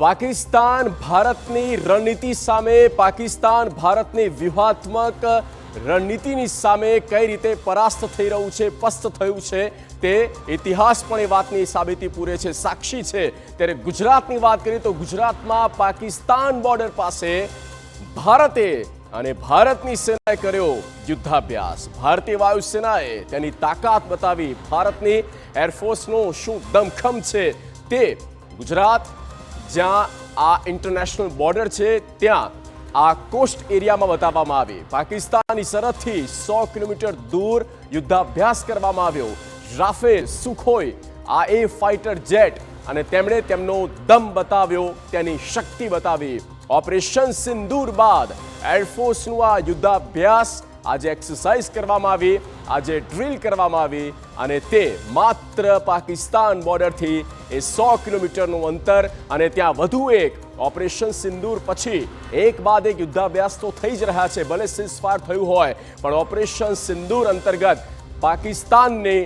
પાકિસ્તાન ભારતની રણનીતિ સામે, પાકિસ્તાન ભારતની વ્યૂહાત્મક રણનીતિની સામે કઈ રીતે પરાસ્ત થઈ રહ્યું છે, પસ્ત થયું છે, તે ઇતિહાસ પણ એ વાતની સાબિતી પૂરે છે, સાક્ષી છે. ત્યારે ગુજરાતની વાત કરીએ તો ગુજરાતમાં પાકિસ્તાન બોર્ડર પાસે ભારતે અને ભારતની સેનાએ કર્યો યુદ્ધાભ્યાસ. ભારતીય વાયુસેનાએ તેની તાકાત બતાવી ભારતની એરફોર્સનો શું દમખમ છે તે ગુજરાત જ્યાં આ ઇન્ટરનેશનલ બોર્ડર છે, ત્યાં આ કોસ્ટ એરિયામાં બતાવવામાં આવી. પાકિસ્તાનની સરહદથી સો કિલોમીટર દૂર યુદ્ધાભ્યાસ કરવામાં આવ્યો. રાફેલ સુખોઈ આ એ ફાઇટર જેટ અને તેમણે તેમનો દમ બતાવ્યો, તેની શક્તિ બતાવી. ઓપરેશન સિંદૂર બાદ એરફોર્સનું આ યુદ્ધાભ્યાસ આજે એક્સરસાઇઝ કરવામાં આવી, આજે ડ્રીલ કરવામાં આવી અને તે માત્ર પાકિસ્તાન બોર્ડરથી એ સો કિલોમીટરનું અંતર અને ત્યાં વધુ એક ઓપરેશન સિંદૂર પછી એક બાદ એક યુદ્ધાભ્યાસ તો થઈ જ રહ્યા છે, ભલે સિઝફાયર થયું હોય, પણ ઓપરેશન સિંદૂર અંતર્ગત પાકિસ્તાનને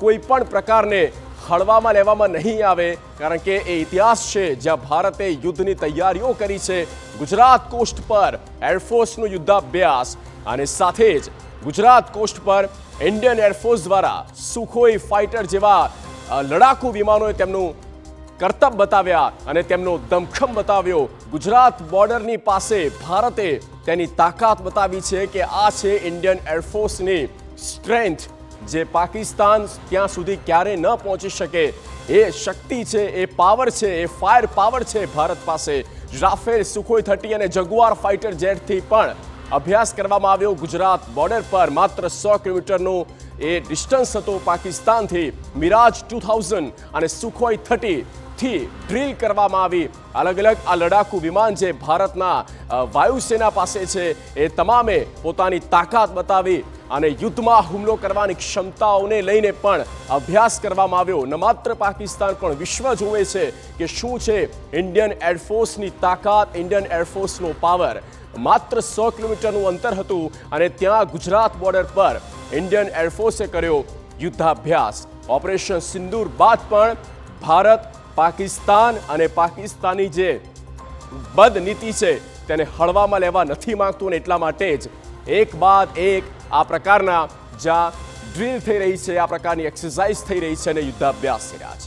કોઈ પણ પ્રકારને હળવામાં લેવામાં નહીં આવે, કારણ કે એ ઇતિહાસ છે જ્યાં ભારતે યુદ્ધની તૈયારીઓ કરી છે. ગુજરાત કોસ્ટ પર એરફોર્સનું યુદ્ધાભ્યાસ અને સાથે જ ગુજરાત કોસ્ટ પર ઇન્ડિયન એરફોર્સ દ્વારા સુખોઈ ફાઇટર જેવા લડાકુ વિમાનોએ તેમનું કરતબ બતાવ્યા અને તેમનો દમખમ બતાવ્યો. ગુજરાત બોર્ડરની પાસે ભારતે તેની તાકાત બતાવી છે કે આ છે ઇન્ડિયન એરફોર્સની સ્ટ્રેન્થ જે પાકિસ્તાન ત્યાં સુધી ક્યારે ન પહોંચી શકે, એ શક્તિ છે, એ પાવર છે, એ ફાયર પાવર છે ભારત પાસે. રાફેલ, સુખોઈ થર્ટી અને જગુઆર ફાઇટર જેટથી પણ અભ્યાસ કરવામાં આવ્યો ગુજરાત બોર્ડર પર માત્ર સો કિલોમીટરનું એ ડિસ્ટન્સ હતો પાકિસ્તાનથી. મિરાજ ટુ થાઉઝન્ડ અને સુખોઈ થર્ટી થી ડ્રીલ કરવામાં આવી. અલગ અલગ આ લડાકુ વિમાન જે ભારતના વાયુસેના પાસે છે, એ તમામે પોતાની તાકાત બતાવી. અને યુદ્ધમાં હુમલો કરવાની ક્ષમતાઓને લઈને પણ અભ્યાસ કરવામાં આવ્યો. ન માત્ર પાકિસ્તાન, પણ વિશ્વ જોવે છે કે શું છે ઇન્ડિયન એરફોર્સની તાકાત, ઇન્ડિયન એરફોર્સનો પાવર. માત્ર સો કિલોમીટરનું અંતર હતું અને ત્યાં ગુજરાત બોર્ડર પર ઇન્ડિયન એરફોર્સે કર્યો યુદ્ધાભ્યાસ. ઓપરેશન સિંદૂર બાદ પણ ભારત, પાકિસ્તાન અને પાકિસ્તાની જે બદ નીતિ છે તેને હળવામાં લેવા નથી માંગતું અને એટલા માટે જ એક બાદ એક આ પ્રકારના જ્યાં ડ્રીલ થઈ રહી છે, આ પ્રકારની એક્સરસાઇઝ થઈ રહી છે અને યુદ્ધાભ્યાસ થઈ રહ્યા છે.